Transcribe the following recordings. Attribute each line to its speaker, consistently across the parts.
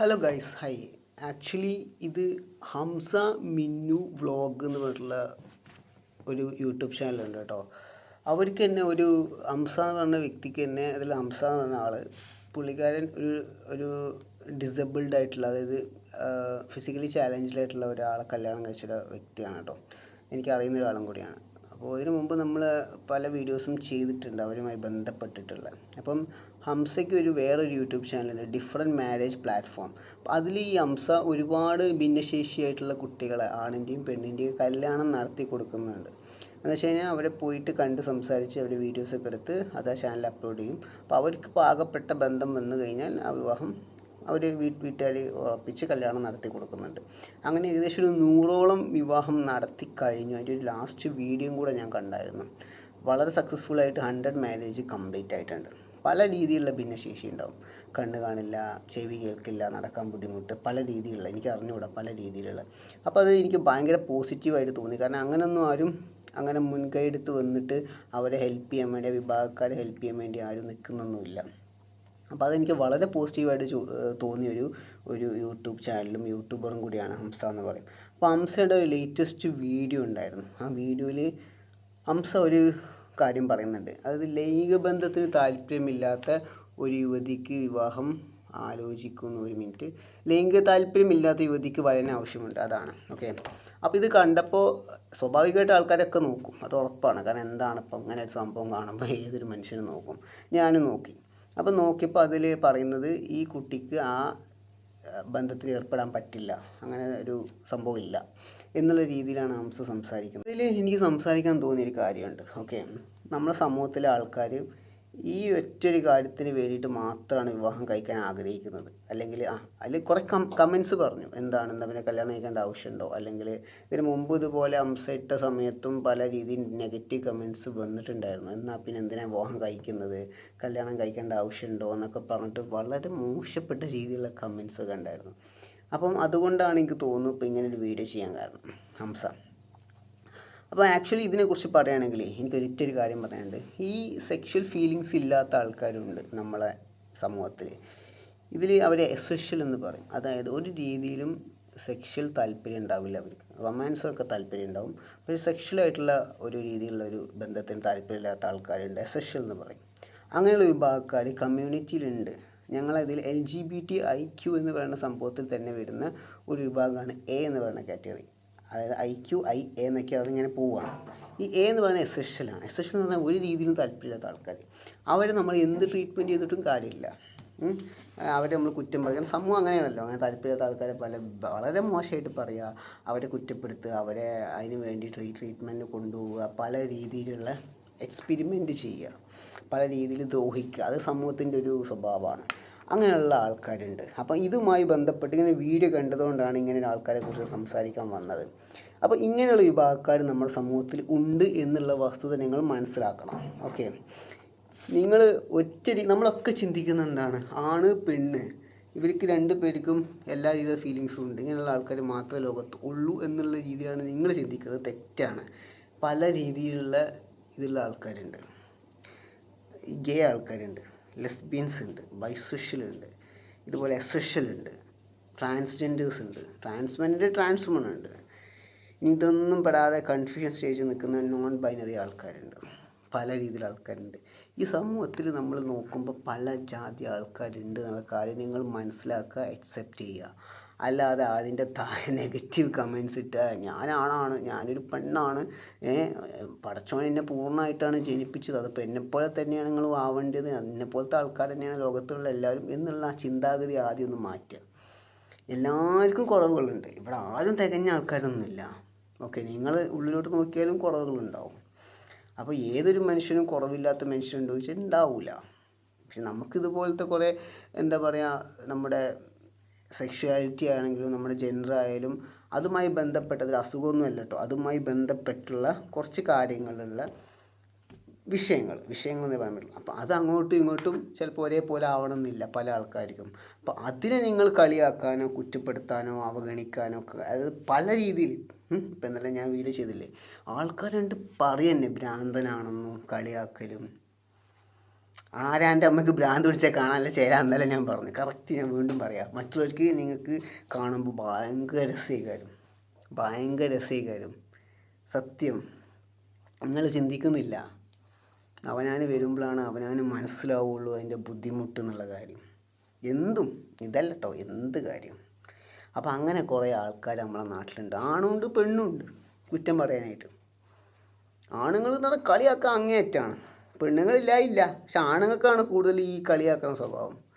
Speaker 1: Hello guys high actually ഇത് ഹംസ മിന്നു vlog എന്ന് പറഞ്ഞിട്ടുള്ള ഒരു യൂട്യൂബ് ചാനലുണ്ട് കേട്ടോ. അവർക്ക് തന്നെ ഒരു ഹംസ എന്ന് പറഞ്ഞ വ്യക്തിക്ക് തന്നെ അതിൽ ഹംസ എന്ന് പറഞ്ഞ ആൾ പുള്ളിക്കാരൻ ഒരു ഒരു ഡിസബിൾഡ് ആയിട്ടുള്ള അതായത് ഫിസിക്കലി ചാലഞ്ച്ഡ് ആയിട്ടുള്ള ഒരാളെ കല്യാണം കഴിച്ചൊരു വ്യക്തിയാണ് കേട്ടോ. എനിക്കറിയുന്ന ഒരാളും കൂടിയാണ്. അപ്പോൾ ഇതിനു മുമ്പ് നമ്മൾ പല വീഡിയോസും ചെയ്തിട്ടുണ്ട് അവരുമായി ബന്ധപ്പെട്ടിട്ടുള്ള. അപ്പം ഹംസയ്ക്ക് ഒരു വേറൊരു യൂട്യൂബ് ചാനലുണ്ട്. Different marriage platform. അപ്പോൾ അതിൽ ഈ ഹംസ ഒരുപാട് ഭിന്നശേഷിയായിട്ടുള്ള കുട്ടികളെ ആണിന്റെയും പെണ്ണിന്റെയും കല്യാണം നടത്തി കൊടുക്കുന്നുണ്ട്. എന്ന് വെച്ച് കഴിഞ്ഞാൽ അവരെ പോയിട്ട് കണ്ട് സംസാരിച്ച് അവർ വീഡിയോസൊക്കെ എടുത്ത് അത് ആ ചാനലിൽ അപ്ലോഡ് ചെയ്യും. അപ്പോൾ അവർക്ക് പാകപ്പെട്ട ബന്ധം വന്നു കഴിഞ്ഞാൽ ആ വിവാഹം അവർ വീട്ടുകാർ ഉറപ്പിച്ച് കല്യാണം നടത്തി കൊടുക്കുന്നുണ്ട്. അങ്ങനെ ഏകദേശം ഒരു നൂറോളം വിവാഹം നടത്തി കഴിഞ്ഞു. അതിന്റെ ഒരു ലാസ്റ്റ് വീഡിയോയും കൂടെ ഞാൻ കണ്ടായിരുന്നു. വളരെ സക്സസ്ഫുൾ ആയിട്ട് ഹൺഡ്രഡ് മാരേജ് കംപ്ലീറ്റ് ആയിട്ടുണ്ട്. പല രീതിയിലുള്ള ഭിന്നശേഷി ഉണ്ടാവും. കണ്ണ് കാണില്ല ചെവി കേൾക്കില്ല നടക്കാൻ ബുദ്ധിമുട്ട് പല രീതിയിലുള്ള എനിക്ക് അറിഞ്ഞുകൂടാ പല രീതിയിലുള്ള. അപ്പോൾ അത് എനിക്ക് ഭയങ്കര പോസിറ്റീവായിട്ട് തോന്നി. കാരണം അങ്ങനെയൊന്നും ആരും അങ്ങനെ മുൻകൈ എടുത്ത് വന്നിട്ട് അവരെ ഹെൽപ്പ് ചെയ്യാൻ വേണ്ടി വിഭാഗക്കാരെ ഹെൽപ്പ് ചെയ്യാൻ വേണ്ടി ആരും നിൽക്കുന്നൊന്നുമില്ല അപ്പോൾ അതെനിക്ക് വളരെ പോസിറ്റീവായിട്ട് തോന്നിയൊരു തോന്നിയ ഒരു ഒരു യൂട്യൂബ് ചാനലും യൂട്യൂബറും കൂടിയാണ് ഹംസ എന്ന് പറയും. അപ്പോൾ ഹംസയുടെ ലേറ്റസ്റ്റ് വീഡിയോ ഉണ്ടായിരുന്നു. ആ വീഡിയോയിൽ ഹംസ ഒരു കാര്യം പറയുന്നുണ്ട്. അതായത് ലൈംഗിക ബന്ധത്തിന് താല്പര്യമില്ലാത്ത ഒരു യുവതിക്ക് വിവാഹം ആലോചിക്കുന്ന ഒരു മിനിറ്റ്. ലൈംഗിക താല്പര്യമില്ലാത്ത യുവതിക്ക് വരൻ ആവശ്യമുണ്ട്. അതാണ്. ഓക്കെ. അപ്പോൾ ഇത് കണ്ടപ്പോൾ സ്വാഭാവികമായിട്ട് ആൾക്കാരൊക്കെ നോക്കും. അത് ഉറപ്പാണ്. കാരണം എന്താണ് ഇപ്പം അങ്ങനെ ഒരു സംഭവം കാണുമ്പോൾ ഏതൊരു മനുഷ്യനും നോക്കും. ഞാനും നോക്കി. അപ്പോൾ നോക്കിയപ്പോൾ അതിൽ പറയുന്നത് ഈ കുട്ടിക്ക് ആ ബന്ധത്തിൽ ഏർപ്പെടാൻ പറ്റില്ല. അങ്ങനെ ഒരു സംഭവം ഇല്ല എന്നുള്ള രീതിയിലാണ് ഹംസ സംസാരിക്കുന്നത്. ഇതിൽ എനിക്ക് സംസാരിക്കാൻ തോന്നിയൊരു കാര്യമുണ്ട്. ഓക്കെ. നമ്മുടെ സമൂഹത്തിലെ ആൾക്കാർ ഈ ഒറ്റൊരു കാര്യത്തിന് വേണ്ടിയിട്ട് മാത്രമാണ് വിവാഹം കഴിക്കാൻ ആഗ്രഹിക്കുന്നത്. അല്ലെങ്കിൽ ആ അതിൽ കുറേ കം കമൻസ് പറഞ്ഞു. എന്താണ് എന്താ പിന്നെ കല്യാണം കഴിക്കേണ്ട ആവശ്യമുണ്ടോ? അല്ലെങ്കിൽ ഇതിന് മുമ്പ് ഇതുപോലെ അംസയിട്ട സമയത്തും പല രീതിയിൽ നെഗറ്റീവ് കമൻസ് വന്നിട്ടുണ്ടായിരുന്നു. എന്നാൽ പിന്നെ എന്തിനാണ് വിവാഹം കഴിക്കുന്നത്? കല്യാണം കഴിക്കേണ്ട ആവശ്യമുണ്ടോ? എന്നൊക്കെ പറഞ്ഞിട്ട് വളരെ മോശപ്പെട്ട രീതിയിലുള്ള കമൻസ് ഒക്കെ ഉണ്ടായിരുന്നു അപ്പം അതുകൊണ്ടാണ് എനിക്ക് തോന്നുന്നു ഇപ്പോൾ ഇങ്ങനെ ഒരു വീഡിയോ ചെയ്യാൻ കാരണം. ഹംസ അപ്പോൾ ആക്ച്വലി ഇതിനെക്കുറിച്ച് പറയുകയാണെങ്കിൽ എനിക്ക് ഒരിറ്റൊരു കാര്യം പറയാനുണ്ട്. ഈ സെക്ഷൽ ഫീലിങ്സ് ഇല്ലാത്ത ആൾക്കാരുണ്ട് നമ്മളെ സമൂഹത്തിൽ. ഇതിൽ അവരെ എസെഷ്യൽ എന്ന് പറയും. അതായത് ഒരു രീതിയിലും സെക്ഷൽ താല്പര്യം ഉണ്ടാവില്ല അവർക്ക്. റൊമാൻസൊക്കെ താല്പര്യം ഉണ്ടാവും. പക്ഷേ സെക്ഷലായിട്ടുള്ള ഒരു രീതിയിലുള്ള ഒരു ബന്ധത്തിന് താല്പര്യമില്ലാത്ത ആൾക്കാരുണ്ട്. എസെഷ്യൽ എന്ന് പറയും. അങ്ങനെയുള്ള വിഭാഗക്കാർ കമ്മ്യൂണിറ്റിയിലുണ്ട് ഞങ്ങളതിൽ L G B T I Q എന്ന് പറയുന്ന സംഭവത്തിൽ തന്നെ വരുന്ന ഒരു വിഭാഗമാണ് എ എന്ന് പറയുന്ന കാറ്റഗറി അതായത് ഐ ക്യു ഐ എ എന്നൊക്കെ അതിങ്ങനെ പോവുകയാണ് ഈ എ എന്ന് പറയുന്നത് എസെഷ്യലാണ് എസെഷ്യൽ എന്ന് പറഞ്ഞാൽ ഒരു രീതിയിലും താല്പര്യമില്ലാത്ത ആൾക്കാർ അവരെ നമ്മൾ എന്ത് ട്രീറ്റ്മെന്റ് ചെയ്തിട്ടും കാര്യമില്ല. അവരെ നമ്മൾ കുറ്റം പറയുക സമൂഹം അങ്ങനെയാണല്ലോ. അങ്ങനെ താല്പര്യമില്ലാത്ത ആൾക്കാരെ പല വളരെ മോശമായിട്ട് പറയുക അവരെ കുറ്റപ്പെടുത്തുക അവരെ അതിന് വേണ്ടി ട്രീ ട്രീറ്റ്മെന്റ് കൊണ്ടുപോവുക പല രീതിയിലുള്ള എക്സ്പെരിമെന്റ് ചെയ്യുക പല രീതിയിൽ ദ്രോഹിക്കുക. അത് സമൂഹത്തിന്റെ ഒരു സ്വഭാവമാണ്. അങ്ങനെയുള്ള ആൾക്കാരുണ്ട്. അപ്പോൾ ഇതുമായി ബന്ധപ്പെട്ട് ഇങ്ങനെ വീഡിയോ കണ്ടതുകൊണ്ടാണ് ഇങ്ങനെ ആൾക്കാരെ കുറിച്ച് സംസാരിക്കാൻ വന്നത്. അപ്പോൾ ഇങ്ങനെയുള്ള വിഭാഗക്കാർ നമ്മുടെ സമൂഹത്തിൽ ഉണ്ട് എന്നുള്ള വസ്തുത നിങ്ങൾ മനസ്സിലാക്കണം. ഓക്കെ നിങ്ങൾ ഒറ്റടി നമ്മളൊക്കെ ചിന്തിക്കുന്ന എന്താണ്? ആണ് പെണ്ണ്. ഇവർക്ക് രണ്ട് പേർക്കും എല്ലാ രീതിയിലുള്ള ഫീലിങ്സും ഉണ്ട്. ഇങ്ങനെയുള്ള ആൾക്കാർ മാത്രമേ ലോകത്ത് ഉള്ളൂ എന്നുള്ള രീതിയിലാണ് നിങ്ങൾ ചിന്തിക്കുന്നത്. തെറ്റാണ്. പല രീതിയിലുള്ള ഇതിലുള്ള ആൾക്കാരുണ്ട്. ഗേ ആൾക്കാരുണ്ട്. ലെസ്ബിയൻസ് ഉണ്ട് ബൈസെഷ്യൽ ഉണ്ട് ഇതുപോലെ എസെഷ്യൽ ഉണ്ട് ട്രാൻസ്ജെൻഡേഴ്സ് ഉണ്ട് ട്രാൻസ്മെന്റ് ട്രാൻസ്മൺ ഉണ്ട് ഇനി ഇതൊന്നും പെടാതെ കൺഫ്യൂഷൻ സ്റ്റേജിൽ നിൽക്കുന്ന നോൺ ബൈനറി ആൾക്കാരുണ്ട് പല രീതിയിൽ ആൾക്കാരുണ്ട്. ഈ സമൂഹത്തിൽ നമ്മൾ നോക്കുമ്പോൾ പല ജാതി ആൾക്കാരുണ്ട് എന്നുള്ള കാര്യം നിങ്ങൾ മനസ്സിലാക്കുക അക്സെപ്റ്റ് ചെയ്യുക. അല്ലാതെ അതിന്റെ താഴെ നെഗറ്റീവ് കമൻസ് ഇട്ട് ഞാനാണാണ് ഞാനൊരു പെണ്ണാണ് പടച്ചോൻ എന്നെ പൂർണമായിട്ടാണ് ജനിപ്പിച്ചത്. അതിപ്പോൾ എന്നെപ്പോലെ തന്നെയാണ് നിങ്ങൾ ആവേണ്ടത് എന്നെപ്പോലത്തെ ആൾക്കാർ തന്നെയാണ് ലോകത്തുള്ള എല്ലാവരും എന്നുള്ള ആ ചിന്താഗതി ആദ്യം ഒന്ന് മാറ്റുക. എല്ലാവർക്കും കുറവുകളുണ്ട്. ഇവിടെ ആരും തികഞ്ഞ ആൾക്കാരൊന്നുമില്ല. ഓക്കെ നിങ്ങൾ ഉള്ളിലോട്ട് നോക്കിയാലും കുറവുകളുണ്ടാവും. അപ്പോൾ ഏതൊരു മനുഷ്യനും കുറവില്ലാത്ത മനുഷ്യനുണ്ടോ ചോദിച്ചാൽ ഉണ്ടാവില്ല പക്ഷെ നമുക്കിതുപോലത്തെ കുറേ എന്താ പറയുക നമ്മുടെ സെക്ഷുവാലിറ്റി ആണെങ്കിലും നമ്മുടെ ജെൻഡർ ആയാലും അതുമായി ബന്ധപ്പെട്ടത് അസുഖമൊന്നുമല്ല കേട്ടോ അതുമായി ബന്ധപ്പെട്ടുള്ള കുറച്ച് കാര്യങ്ങളുള്ള വിഷയങ്ങൾ വിഷയങ്ങൾ എന്ന് പറയാൻ പറ്റില്ല. അപ്പോൾ അത് അങ്ങോട്ടും ഇങ്ങോട്ടും ചിലപ്പോൾ ഒരേപോലെ ആവണമെന്നില്ല പല ആൾക്കാർക്കും. അപ്പോൾ അതിനെ നിങ്ങൾ കളിയാക്കാനോ കുറ്റപ്പെടുത്താനോ അവഗണിക്കാനോ അത് പല രീതിയിൽ ഇപ്പം എന്നല്ല ഞാൻ വീഡിയോ ചെയ്തില്ലേ? ആൾക്കാരുണ്ട് പറയുന്നത് ഭ്രാന്തനാണെന്നും കളിയാക്കലും ആരാന്റെ അമ്മയ്ക്ക് ഭ്രാന്ത് പിടിച്ചാൽ കാണാനല്ല ചേരാന്നല്ല ഞാൻ പറഞ്ഞു കറക്റ്റ് ഞാൻ വീണ്ടും പറയാം. മറ്റുള്ളവർക്ക് നിങ്ങൾക്ക് കാണുമ്പോൾ ഭയങ്കര രസീകാരം. ഭയങ്കര രസീകാരം. സത്യം. നിങ്ങൾ ചിന്തിക്കുന്നില്ല. അവനാന് വരുമ്പോഴാണ് അവനാന് മനസ്സിലാവുള്ളൂ അതിന്റെ ബുദ്ധിമുട്ട് എന്നുള്ള കാര്യം. എന്തും. ഇതല്ല കേട്ടോ എന്ത് കാര്യം. അപ്പോൾ അങ്ങനെ കുറേ ആൾക്കാർ നമ്മളെ നാട്ടിലുണ്ട്. ആണുണ്ട് പെണ്ണുണ്ട്. കുറ്റം പറയാനായിട്ട്. ആണുങ്ങൾ പറഞ്ഞാൽ കളിയാക്കാൻ അങ്ങേയറ്റാണ് പെണ്ണുങ്ങളില്ല ഇല്ല പക്ഷെ ആണുങ്ങൾക്കാണ് കൂടുതൽ ഈ കളിയാക്കുന്ന സ്വഭാവം.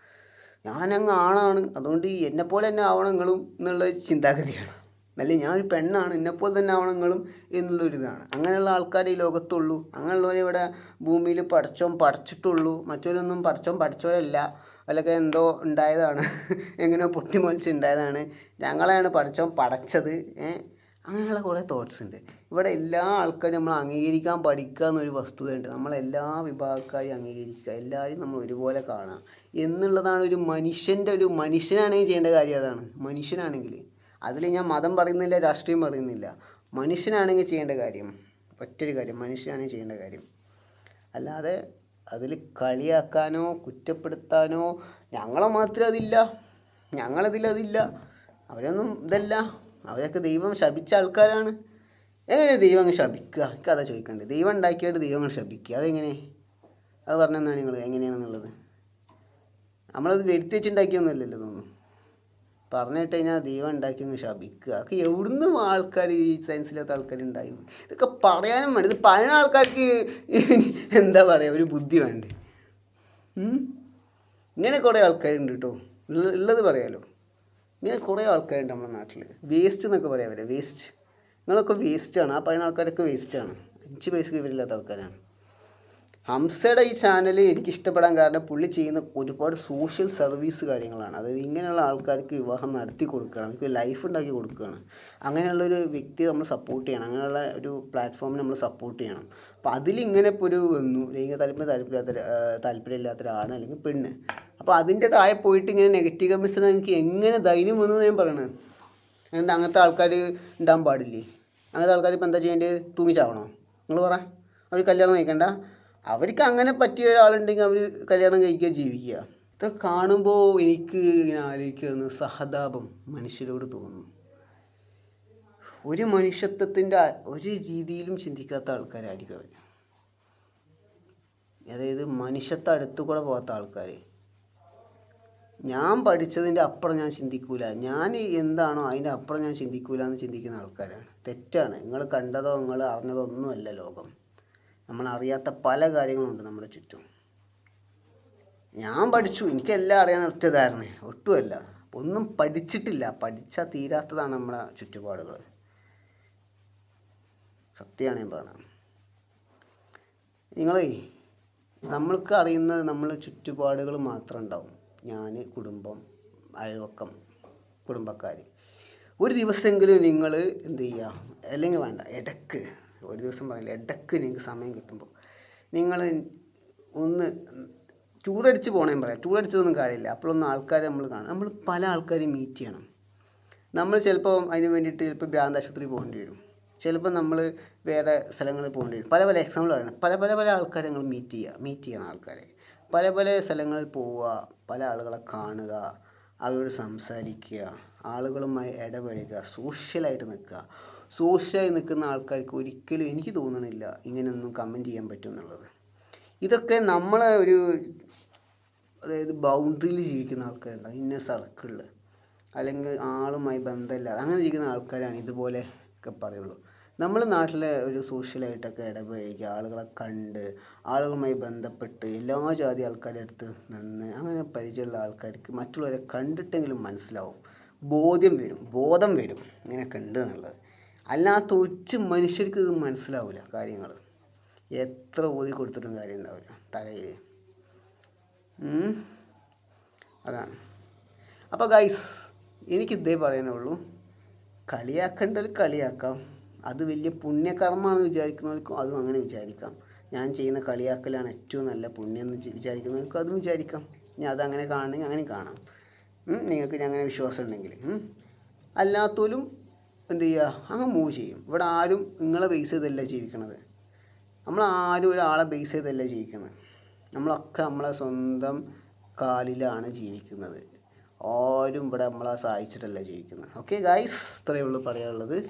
Speaker 1: ഞാനങ്ങ് ആണാണ്. അതുകൊണ്ട് എന്നെപ്പോലെ തന്നെ ആവണങ്ങളും എന്നുള്ള ചിന്താഗതിയാണ്. അല്ലെ? ഞാനൊരു പെണ്ണാണ്. എന്നെപ്പോലെ തന്നെ ആവണങ്ങളും എന്നുള്ളൊരിതാണ് അങ്ങനെയുള്ള ആൾക്കാർ ഈ ലോകത്തുള്ളൂ. അങ്ങനെയുള്ളവരെ ഇവിടെ ഭൂമിയിൽ പഠിച്ചോൻ പഠിച്ചിട്ടുള്ളൂ മറ്റൊരൊന്നും പഠിച്ചോൻ പഠിച്ചവരല്ല അതിലൊക്കെ എന്തോ ഉണ്ടായതാണ്. എങ്ങനെയോ പൊട്ടിമൊളിച്ച് ഉണ്ടായതാണ്. ഞങ്ങളെയാണ് പഠിച്ചോൻ പടച്ചത്. ഏഹ് അങ്ങനെയുള്ള കുറേ തോട്ട്സ് ഉണ്ട്. ഇവിടെ എല്ലാ ആൾക്കാരും നമ്മൾ അംഗീകരിക്കാൻ പഠിക്കുക എന്നൊരു വസ്തുതയുണ്ട്. നമ്മളെല്ലാ വിഭാഗക്കാരെയും അംഗീകരിക്കുക. എല്ലാവരും നമ്മൾ ഒരുപോലെ കാണുക എന്നുള്ളതാണ് ഒരു മനുഷ്യന്റെ ഒരു മനുഷ്യനാണെങ്കിൽ ചെയ്യേണ്ട കാര്യം അതാണ്. മനുഷ്യനാണെങ്കിൽ. അതിൽ ഞാൻ മതം പറയുന്നില്ല രാഷ്ട്രീയം പറയുന്നില്ല. മനുഷ്യനാണെങ്കിൽ ചെയ്യേണ്ട കാര്യം ഒറ്റൊരു കാര്യം മനുഷ്യനാണെങ്കിൽ ചെയ്യേണ്ട കാര്യം. അല്ലാതെ അതിൽ കളിയാക്കാനോ കുറ്റപ്പെടുത്താനോ ഞങ്ങളെ മാത്രം അതില്ല. ഞങ്ങളതിലതില്ല അവരൊന്നും ഇതല്ല. അവരൊക്കെ ദൈവം ശപിച്ച ആൾക്കാരാണ്. എങ്ങനെ ദൈവം അങ്ങ് ശപിക്കുക? എനിക്ക് അതാ ചോദിക്കേണ്ടത് ദൈവം ഉണ്ടാക്കിയിട്ട് ദൈവം അങ്ങ് ശപിക്കുക. അതെങ്ങനെ? അത് പറഞ്ഞെന്നാണ് നിങ്ങൾ എങ്ങനെയാണെന്നുള്ളത്? നമ്മളത് വരുത്തി വെച്ചുണ്ടാക്കിയൊന്നുമല്ലല്ലോ തോന്നുന്നു. പറഞ്ഞിട്ട് കഴിഞ്ഞാൽ ദൈവം ഉണ്ടാക്കി അങ്ങ് ശപിക്കുക. ഒക്കെ എവിടുന്ന് ആൾക്കാർ ഈ സയൻസിലാത്ത ആൾക്കാർ ഉണ്ടായി ഇതൊക്കെ പറയാനും വേണ്ട. ഇത് പറയുന്ന ആൾക്കാർക്ക് എന്താ പറയുക ഒരു ബുദ്ധി വേണ്ടേ? ഇങ്ങനെ കുറേ ആൾക്കാരുണ്ട് കേട്ടോ. ഉള്ള- ഉള്ളത് പറയാലോ. ഇങ്ങനെ കുറേ ആൾക്കാരുണ്ട് നമ്മുടെ നാട്ടിൽ. വേസ്റ്റ് എന്നൊക്കെ പറയാൻ പറ്റും വേസ്റ്റ് നിങ്ങളൊക്കെ വേസ്റ്റാണ് ആ പറയുന്ന ആൾക്കാരൊക്കെ വേസ്റ്റാണ് അഞ്ച് പൈസ വിവരമില്ലാത്ത ആൾക്കാരാണ്. ഹംസയുടെ ഈ ചാനൽ എനിക്ക് ഇഷ്ടപ്പെടാൻ കാരണം പുള്ളി ചെയ്യുന്ന ഒരുപാട് സോഷ്യൽ സർവീസ് കാര്യങ്ങളാണ്. അതായത് ഇങ്ങനെയുള്ള ആൾക്കാർക്ക് വിവാഹം നടത്തി കൊടുക്കുകയാണ് അവർക്ക് ലൈഫ് ഉണ്ടാക്കി കൊടുക്കുകയാണ്. അങ്ങനെയുള്ള ഒരു വ്യക്തിയെ നമ്മൾ സപ്പോർട്ട് ചെയ്യണം. അങ്ങനെയുള്ള ഒരു പ്ലാറ്റ്ഫോമിനെ നമ്മൾ സപ്പോർട്ട് ചെയ്യണം. അപ്പോൾ അതിലിങ്ങനെ ഇപ്പോൾ ഒരു ലൈംഗിക താല്പര്യം താല്പര്യമില്ലാത്ത താല്പര്യമില്ലാത്തൊരാണ് അല്ലെങ്കിൽ പെണ്ണ്. അപ്പോൾ അതിന്റെ താഴെ പോയിട്ട് ഇങ്ങനെ നെഗറ്റീവ് കമൻസ് നിങ്ങൾക്ക് എങ്ങനെ ധൈര്യം വന്നു ഞാൻ പറയണത്? അങ്ങനത്തെ അങ്ങനത്തെ ആൾക്കാർ ഉണ്ടാകാൻ പാടില്ലേ? അങ്ങനത്തെ ആൾക്കാർ ഇപ്പോൾ എന്താ ചെയ്യേണ്ടത്? തൂങ്ങിച്ചാവണോ? നിങ്ങൾ പറ. അവർ കല്യാണം കഴിക്കണ്ട. അവർക്ക് അങ്ങനെ പറ്റിയ ഒരാളുണ്ടെങ്കിൽ അവർ കല്യാണം കഴിക്കുക ജീവിക്കുക. ഇതൊക്കെ കാണുമ്പോൾ എനിക്ക് ഇങ്ങനെ ആലോചിക്കുന്ന സഹതാപം മനുഷ്യരോട് തോന്നുന്നു ഒരു മനുഷ്യത്വത്തിന്റെ ഒരു രീതിയിലും ചിന്തിക്കാത്ത ആൾക്കാരായിരിക്കും അവർ അതായത് മനുഷ്യത്തെ അടുത്തു കൂടെ പോകാത്ത ആൾക്കാർ ഞാൻ പഠിച്ചതിന്റെ അപ്പുറം ഞാൻ ചിന്തിക്കൂല. ഞാൻ എന്താണോ അതിന്റെ അപ്പുറം ഞാൻ ചിന്തിക്കൂല എന്ന് ചിന്തിക്കുന്ന ആൾക്കാരാണ്. തെറ്റാണ്. നിങ്ങൾ കണ്ടതോ നിങ്ങൾ അറിഞ്ഞതോ ഒന്നുമല്ല ലോകം. നമ്മൾ അറിയാത്ത പല കാര്യങ്ങളുണ്ട് നമ്മുടെ ചുറ്റും. ഞാൻ പഠിച്ചു. എനിക്കെല്ലാം അറിയാൻ ധാരണ ഒട്ടുമല്ല. ഒന്നും പഠിച്ചിട്ടില്ല. പഠിച്ചാൽ തീരാത്തതാണ് നമ്മുടെ ചുറ്റുപാടുകൾ. സത്യമാണ് ഞാൻ പറയുന്നത് നിങ്ങളേ നമ്മൾക്ക് അറിയുന്നത് നമ്മൾ ചുറ്റുപാടുകൾ മാത്രം ഉണ്ടാവും. ഞാൻ കുടുംബം അയൽവക്കം കുടുംബക്കാർ ഒരു ദിവസമെങ്കിലും നിങ്ങൾ എന്ത് ചെയ്യുക അല്ലെങ്കിൽ വേണ്ട ഇടയ്ക്ക് ഒരു ദിവസം പറയില്ല ഇടയ്ക്ക് നിങ്ങൾക്ക് സമയം കിട്ടുമ്പോൾ നിങ്ങൾ ഒന്ന് ചൂടടിച്ച് പോകണേ പറയാം. ചൂടടിച്ചതൊന്നും കാര്യമില്ല. അപ്പോഴൊന്നും ആൾക്കാരെ നമ്മൾ കാണും. നമ്മൾ പല ആൾക്കാരെയും മീറ്റ് ചെയ്യണം. നമ്മൾ ചിലപ്പോൾ അതിന് വേണ്ടിയിട്ട് ചിലപ്പോൾ ഭ്രാന്താശുപത്രി പോകേണ്ടി വരും. ചിലപ്പോൾ നമ്മൾ വേറെ സ്ഥലങ്ങളിൽ പോകേണ്ടി വരും. പല പല എക്സാമ്പിൾ പറയണം പല പല പല ആൾക്കാരെ നിങ്ങൾ മീറ്റ് ചെയ്യുക മീറ്റ് ചെയ്യണം ആൾക്കാരെ. പല പല സ്ഥലങ്ങളിൽ പോവുക പല ആളുകളെ കാണുക അവരോട് സംസാരിക്കുക ആളുകളുമായി ഇടപഴകുക സോഷ്യലായിട്ട് നിൽക്കുക. സോഷ്യലായി നിൽക്കുന്ന ആൾക്കാർക്ക് ഒരിക്കലും എനിക്ക് തോന്നണില്ല ഇങ്ങനെയൊന്നും കമന്റ് ചെയ്യാൻ പറ്റും എന്നുള്ളത് ഇതൊക്കെ നമ്മളെ ഒരു അതായത് ബൗണ്ടറിയിൽ ജീവിക്കുന്ന ആൾക്കാരുണ്ടാവും ഇന്ന സർക്കിളിൽ അല്ലെങ്കിൽ ആളുമായി ബന്ധമില്ലാതെ അങ്ങനെ ജീവിക്കുന്ന ആൾക്കാരാണ് ഇതുപോലെ ഒക്കെ പറയുള്ളൂ. നമ്മൾ നാട്ടിലെ ഒരു സോഷ്യലായിട്ടൊക്കെ ഇടപഴകി ആളുകളെ കണ്ട് ആളുകളുമായി ബന്ധപ്പെട്ട് എല്ലാ ജാതി ആൾക്കാരുടെ അടുത്ത് നിന്ന് അങ്ങനെ പരിചയമുള്ള ആൾക്കാർക്ക് മറ്റുള്ളവരെ കണ്ടിട്ടെങ്കിലും മനസ്സിലാവും. ബോധ്യം വരും ബോധം വരും ഇങ്ങനെയൊക്കെ ഉണ്ട് എന്നുള്ളത്. അല്ലാത്ത ഒറ്റ മനുഷ്യർക്ക് ഇത് മനസ്സിലാവില്ല കാര്യങ്ങൾ എത്ര ഓതി കൊടുത്തിട്ടും കാര്യം ഉണ്ടാവില്ല തലയിൽ. അതാണ്. അപ്പോൾ ഗൈസ് എനിക്ക് ഇതേ പറയാനുള്ളൂ. കളിയാക്കേണ്ടത് കളിയാക്കാം. അത് വലിയ പുണ്യകർമ്മമാണെന്ന് വിചാരിക്കുന്നവർക്കും അതും അങ്ങനെ വിചാരിക്കാം. ഞാൻ ചെയ്യുന്ന കളിയാക്കലാണ് ഏറ്റവും നല്ല പുണ്യം എന്ന് വിചാ- വിചാരിക്കുന്നവർക്കും അതും വിചാരിക്കാം. ഇനി അതങ്ങനെ കാണണമെങ്കിൽ അങ്ങനെ കാണാം. നിങ്ങൾക്ക് അങ്ങനെ വിശ്വാസം ഉണ്ടെങ്കിൽ. അല്ലാത്തോലും എന്ത് ചെയ്യുക? അങ്ങ് മൂവ് ചെയ്യും. ഇവിടെ ആരും നിങ്ങളെ ബേസ് ചെയ്തല്ല ജീവിക്കണത്. നമ്മൾ ആരും ഒരാളെ ബേസ് ചെയ്തല്ല ജീവിക്കുന്നത് നമ്മളൊക്കെ നമ്മളെ സ്വന്തം കാലിലാണ് ജീവിക്കുന്നത്. ആരും ഇവിടെ നമ്മളെ സഹായിച്ചിട്ടല്ല ജീവിക്കുന്നത്. ഓക്കെ ഗായ്സ് ഇത്രയേ ഉള്ളൂ പറയാനുള്ളത്.